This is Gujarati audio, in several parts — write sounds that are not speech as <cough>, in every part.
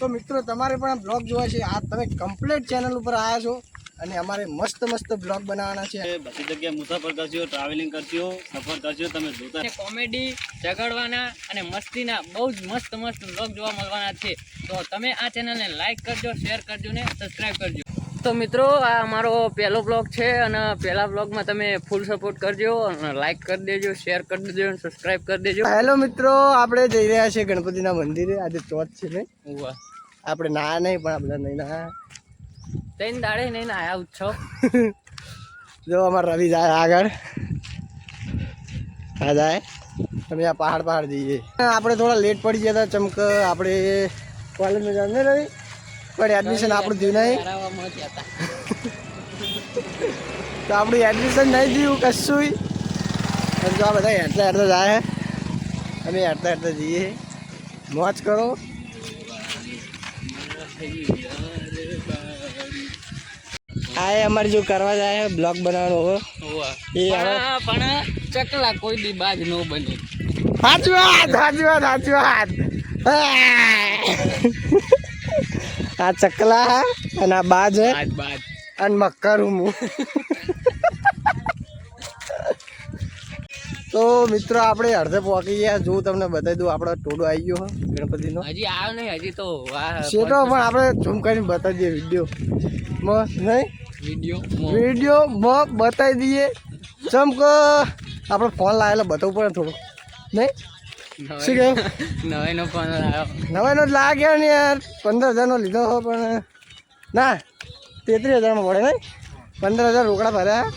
તો મિત્રો તમારે પણ આ બ્લોગ જોવા છે. આ તમે કમ્પ્લીટ ચેનલ ઉપર આવ્યા છો અને અમારે મસ્ત મસ્ત બ્લોગ બનાવવાના છે. બધી જગ્યાએ મુસાફર કરજો ટ્રાવેલિંગ કરજો સફર કરજો તમે જોતા કોમેડી ઝઘડવાના અને મસ્તીના બહુ જ મસ્ત મસ્ત બ્લોગ જોવા મળવાના છે. તો તમે આ ચેનલને લાઇક કરજો શેર કરજો ને સબસ્ક્રાઈબ કરજો. તો મિત્રો આ અમારો પહેલો બ્લોગ છે અને પહેલા બ્લોગમાં તમે ફૂલ સપોર્ટ કરજો અને લાઇક કરી દેજો શેર કરી દેજો અને સબસ્ક્રાઈબ કરી દેજો. હેલો મિત્રો આપણે જઈ રહ્યા છીએ ગણપતિના મંદિરે. આજે ચોથ છે ને. આપણે ના નહીં પણ આપણે નહીં ના ત્રણ દાડે નહીં આયા ઉત્સવ જો અમારા રવિ જાય આગળ. આ જાય. અમે આ પહાડ પહાડ જઈએ. આપણે થોડા લેટ પડી ગયા હતા ચમક આપણે કોલેજમાં જવાનું નહીં રવિ. પણ એડમિશન આપણું થયું નહીં. તો આપણું એડમિશન નહીં થયું કશું. પણ જો આ બધા હેરતા હેરતા જાય અમે હેરતા હેરતા જઈએ. મોજ કરો. આ એ અમારે જો કરવા જાય બ્લોગ બનાવવાનો હો એ પણ પણ ચકલા કોઈ દી બાજ ન બને. સાચી વાત સાચી વાત સાચી વાત. આ ચકલા અને આ બાજ અને મક્કર હું તો મિત્રો આપણે અડધે પહોંચી ગયા. જો તમને બતાવી દઉં આપણો ટોડો આવી ગયો ગણપતિનો. હજી આવ્યો નહીં હજી તો શેટો પણ આપણે ઝૂમ કરીને બતાવી દઈએ વીડિયો. માં નહીં? વીડિયો વીડિયો માં બતાવી દઈએ. ચમક આપણે ફોન લાવેલો બતાવવું પડે થોડું. નહીં? શું કહ્યું નવાઈનો ફોન લાવ્યો. નવાઈનો જ લાગ્યો ને યાર. પંદર હજારનો લીધો હો પણ ના તેત્રીસ હજારમાં પડે નહીં? પંદર હજાર રોકડા ભર્યા.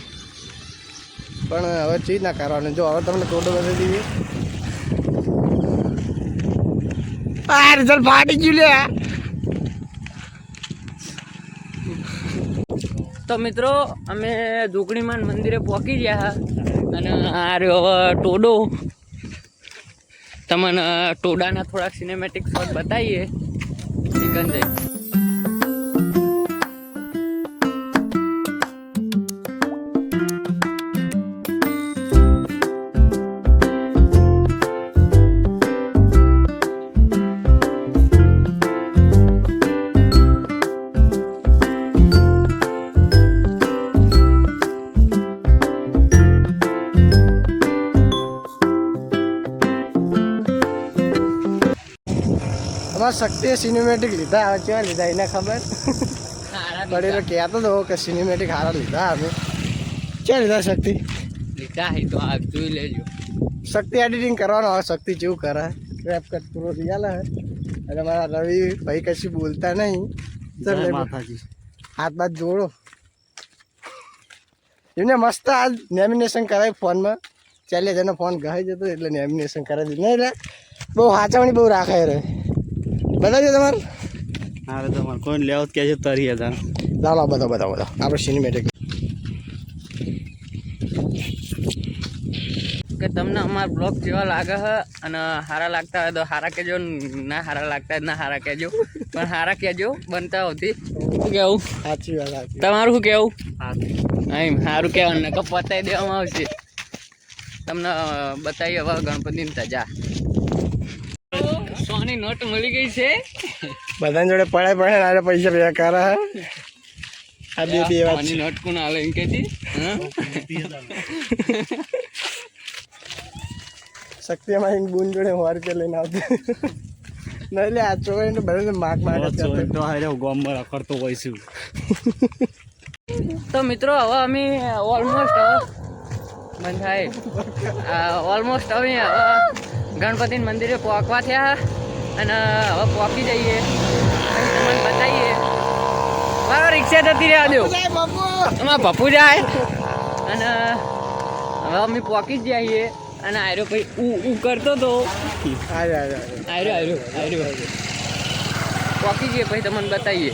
પણ હવે ચીજ ના કરવાનું જો, હવે તમને ટોટો બતાવી દીધી. આ રિઝલ્ટ ફાટી ગયું લે. તો મિત્રો, અમે જોગણીમાન મંદિરે પહોંચી ગયા અને આ રહ્યો ટોડો. તમને ટોડાના થોડા સિનેમેટિક શોટ બતાવીએ. ચિકન અમારા શક્તિએ સિનેમેટિક લીધા હવે કેવા લીધા એને ખબર? પડેલો કહેતો હતો કે સિનેમેટિક હારા લીધા અમે. ક્યાં લીધા શક્તિ? લીધા હે તો આ જોઈ લેજો. શક્તિ એડિટિંગ કરવાનો આવે શક્તિ જેવું કરે. રેપ કટ પૂરો રિયાલ હે. અને મારા રવિ ભાઈ કશું બોલતા નહીં. ચાલ માતાજી. હાથ બાદ જોડો. એમને મસ્ત આજ નેમિનેશન કરાવી ફોનમાં. ચાલે જેનો ફોન ગહાઈ જતો એટલે નેમિનેશન કરાવી દીધું નહીં એટલે બહુ હાચવણી બહુ રાખે રે. બતાવજો તમારે? હારે તમારે કોઈને લેવો કે છે તરી હજાર ચાલો બધા બધા બધા. આપણે સિનેમેટિક કે તમને અમારા બ્લોગ જેવા લાગે છે અને સારા લાગતા હોય તો સારા કહેજો ના સારા લાગતા હોય ના સારા કહેજો. પણ સારા કહેજો બનતા હોતી. શું કેવું? સાચી વાત તમારું શું કેવું? એમ સારું કહેવાનું ને પતાવી દેવામાં આવશે. તમને બતાવી હવે ગણપતિની તજા. સોની નોટ મળી ગઈ છે. બધાની જોડે પડાય પડે ને પૈસા ભેગા કરા હે. આ બે બે વાત સોની નોટ કોણ હાલે એમ કહેતી હા? શક્તિ અમારી બૂન જોડે વાર કે લઈને આવતી. નહીં એટલે આ બધા બધાને માગ માગ તો હારે ગોમમાં રખડતો હોય છું. તો મિત્રો હવે અમે ઓલમોસ્ટ હવે બંધ થાય ઓલમોસ્ટ અમે હવે ગણપતિ મંદિરે પહોંચવા થયા. અને હવે પહોંચી જઈએ. તમને બતાવીએ. મારો રિક્ષા જતી રહ્યા દો. અમારા પપ્પુ જાય. અને હવે અમે પહોંચી જ જઈએ. અને આયરો ભાઈ ઉ ઉ કરતો તો. આયરો આયરો. આયરો આયરો પહોંચી જઈએ પછી તમને બતાવીએ.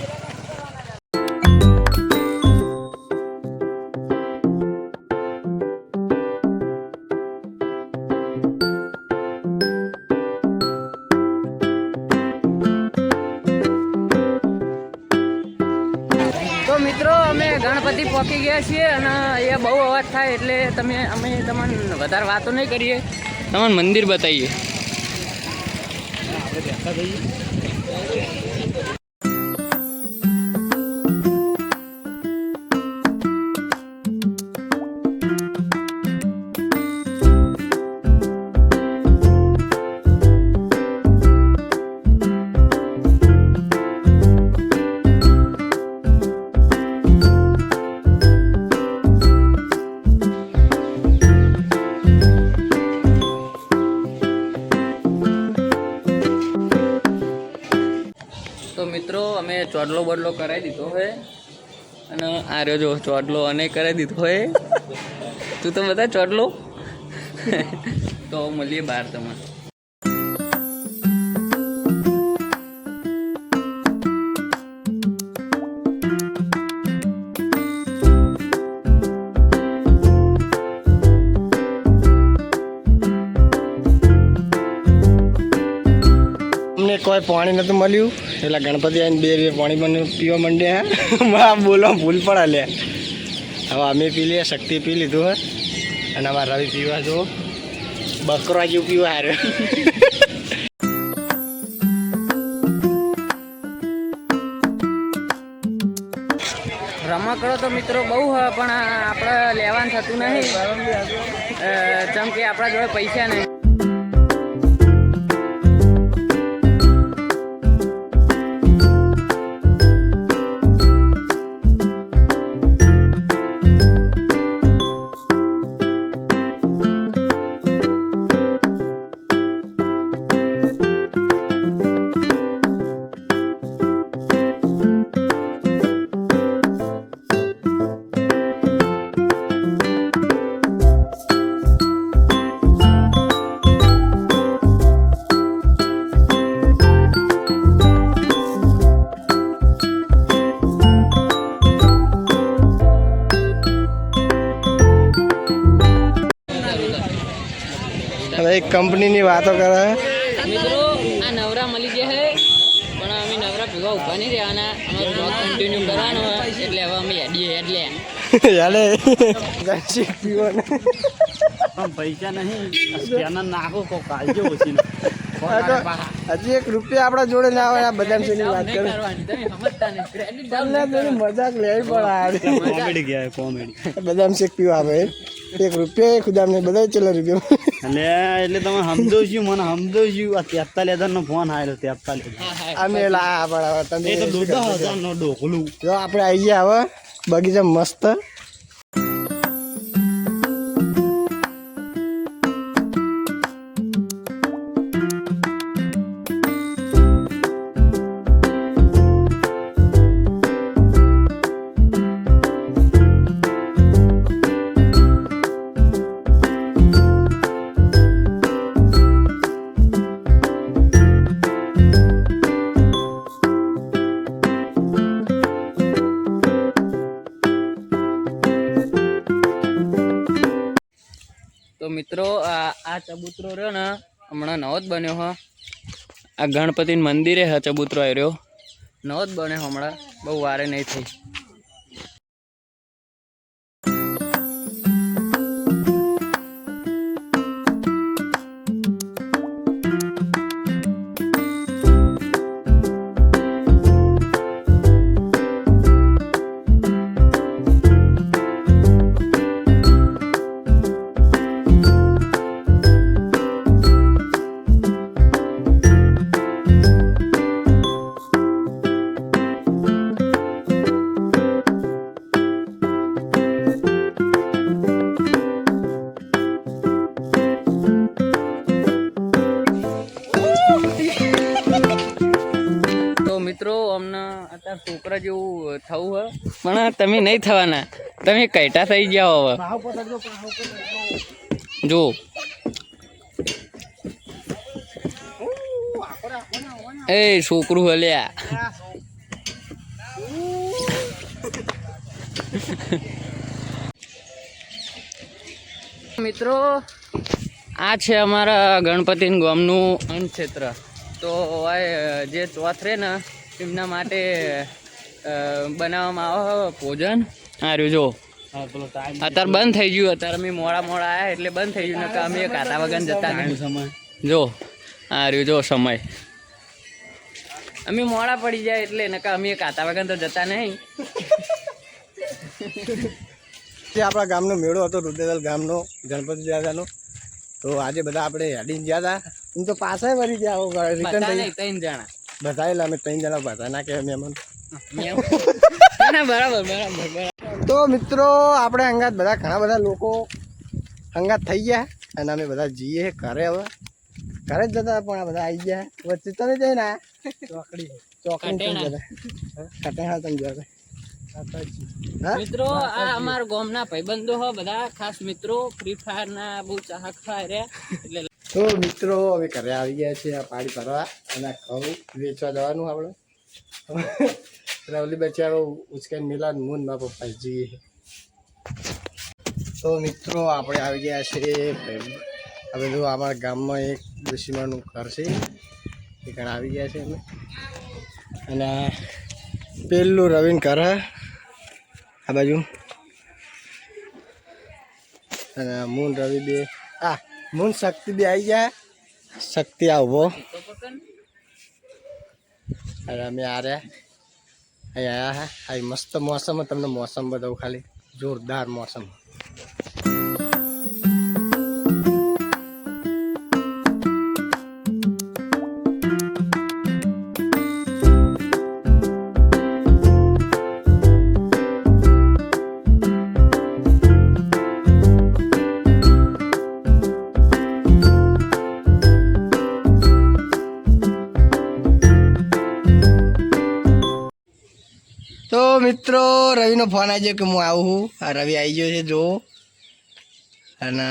મિત્રો, અમે ગણપતિ પહોંચી ગયા છીએ અને એ બહુ અવાજ થાય એટલે તમે, અમે તમને વધારે વાતો નહીં કરીએ. તમને મંદિર બતાવીએ. અમે બદલો કરાવી દીધો હોય અને આ રહ્યો જો, ચોટલો અને કરાવી દીધો હોય તું તો બધા ચોટલો. તો મળીએ બહાર તમે કોઈ પાણી નતું મળ્યું. એટલે ગણપતિ આવીને બે બે પાણી મને પીવા માંડ્યા હા. <laughs> બોલો ભૂલ પણ લે હવે અમે પી લઈએ, શક્તિ પી લીધું હે. અને અમારા રવિ પીવા જો બકરો જેવું પીવા હારે. <laughs> રમકડો તો મિત્રો બહુ હ પણ આપણે લેવાનું થતું નહીં. જેમ કે આપણા જોડે પૈસા નહીં. હવે એક કંપનીની વાતો કરે. મિત્રો આ નવરા મળી ગયા હે પણ અમે નવરા ભેગા ઊભા નહીં રહેવાના. અમારો બ્લોગ કન્ટિન્યુ કરવાનો હોય એટલે હવે અમે હેડીએ એટલે. યાલે ગાંચી પીવાને. પણ પૈસા નહીં. સ્કેનર નાખો કો કાલજો ઓછી હજી એક રૂપિયા આપણા જોડે ના આવે આ બદામ વાત કરે. તમને મજાક લેવી પડે આ કોમેડી ગયા કોમેડી બદામ શેક પીવા આવે. એક રૂપિયા એક ખુદામ ને બધા ચલો રૂપિયા. એટલે એટલે તમે સમજો છું મને સમજો છું આ તેતાલીસ હજાર નો ફોન આવેલો તેતાલીસ અમે લા પણ હવે એ તો તમે દોઢ હજાર નો ડોકલું. જો આપણે આવી ગયા હવે બગીચા મસ્ત. મિત્રો, આ આ ચબૂતરો રહ્યો ને, હમણાં નવો જ બન્યો હ. આ ગણપતિ મંદિરે હ ચબૂતરો આવ્યો નવો જ બન્યો હમણાં. બહુ વારે નહીં થઈ. છોકરા જેવું થવું હોય. પણ તમે નહીં થવાના. તમે કૈટા થઈ જાઓ હવે. જો એ છોકરું હલ્યા. મિત્રો, આ છે અમારા ગણપતિ ગામનું અન્નક્ષેત્ર. તો જે ચોથ રે ને, એમના માટે બનાવવામાં આવે ભોજન. આ રહ્યું જો અત્યારે બંધ થઈ ગયું અત્યારે અમે મોડા મોડા આવ્યા એટલે બંધ થઈ ગયું નકા અમે કાતા વગર જતા સમય. જો આ રહ્યું જો સમય. અમે મોડા પડી જાય એટલે નકા અમે કાતા વગર તો જતા નહીં. <laughs> જે આપણા ગામનો મેળો હતો રુદ્રદલ ગામનો ગણપતિ દાદાનો તો આજે બધા આપણે હેડીને ગયા હતા એમ તો પાછા વળી ગયા રિટર્ન થઈ ત્રણ જણા. બધા એટલે અમે ત્રણ જણા બધા ના કહેવાય મહેમાન. બરાબર બરાબર બરાબર. તો મિત્રો આપણે અંગાત બધા ઘણા બધા લોકો અંગાત થઈ ગયા અને અમે બધા જઈએ ઘરે હવે. ઘરે જ જતા પણ આ બધા આવી ગયા. વચ્ચે તમે જઈને ના ચોકડી ચોકડી કટેણા. તમે જતા મિત્રો આ અમારા ગામના ભાઈબંધો હો બધા ખાસ મિત્રો ફ્રી ફાયર ના બહુ ચાહક રહ્યા એટલે તો મિત્રો હવે ઘરે આવી ગયા છે આ પાણી ભરવા અને ઘઉં વેચવા જવાનું આપણે. રવલી બચારો ઉચકાઈ મિલા મૂનમાં પપ્પા જઈએ તો મિત્રો, આપણે આવી ગયા છે હવે જો અમારા ગામમાં એક ડોશીમાનું ઘર છે. એ ઘર આવી ગયા છે અમે. અને પહેલું રવિન ઘર આ બાજુ. અને મૂન રવિ બે આ મૂન શક્તિ બે આવી ગયા. શક્તિ આવો અને અમે આ રહ્યા. અહીં આવ્યા હા. અહીં મસ્ત મોસમ તમને મોસમ બતાવું ખાલી. જોરદાર મોસમ. રવિનો ફોન આવી કે હું આવું છું. આ રવિ આવી ગયો છે જો અને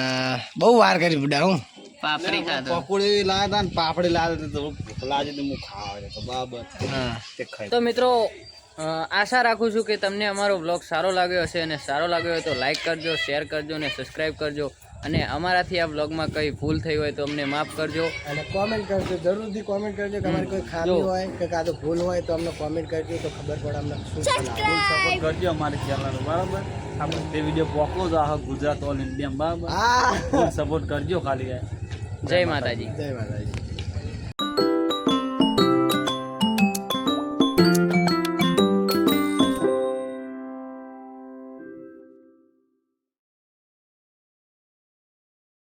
બહુ વાર કરી બુડા હું. પાપડી ખાધો. પકોડી લાવ્યા હતા ને પાપડી લાવ્યા તો ભૂખ લાગી તો હું ખાવા તો બરાબર હા. તો મિત્રો આશા રાખું છું કે તમને અમારો બ્લોગ સારો લાગ્યો હશે અને સારો લાગ્યો હોય તો લાઈક કરજો શેર કરજો અને સબસ્ક્રાઈબ કરજો. અને અમારાથી આ બ્લોગમાં કંઈ ભૂલ થઈ હોય તો અમને માફ કરજો. અને કોમેન્ટ કરજો જરૂરથી કોમેન્ટ કરજો કે અમારી કોઈ ખામી હોય કે કાં તો ભૂલ હોય તો અમને કોમેન્ટ કરજો તો ખબર પડે અમને શું સપોર્ટ કરજો અમારી ચેનલ બરાબર? આપણે તે વીડિયો પોકલો જ આખા ગુજરાત ઓલ ઇન્ડિયા બરાબર? સપોર્ટ કરજો ખાલી જય માતાજી. જય માતાજી.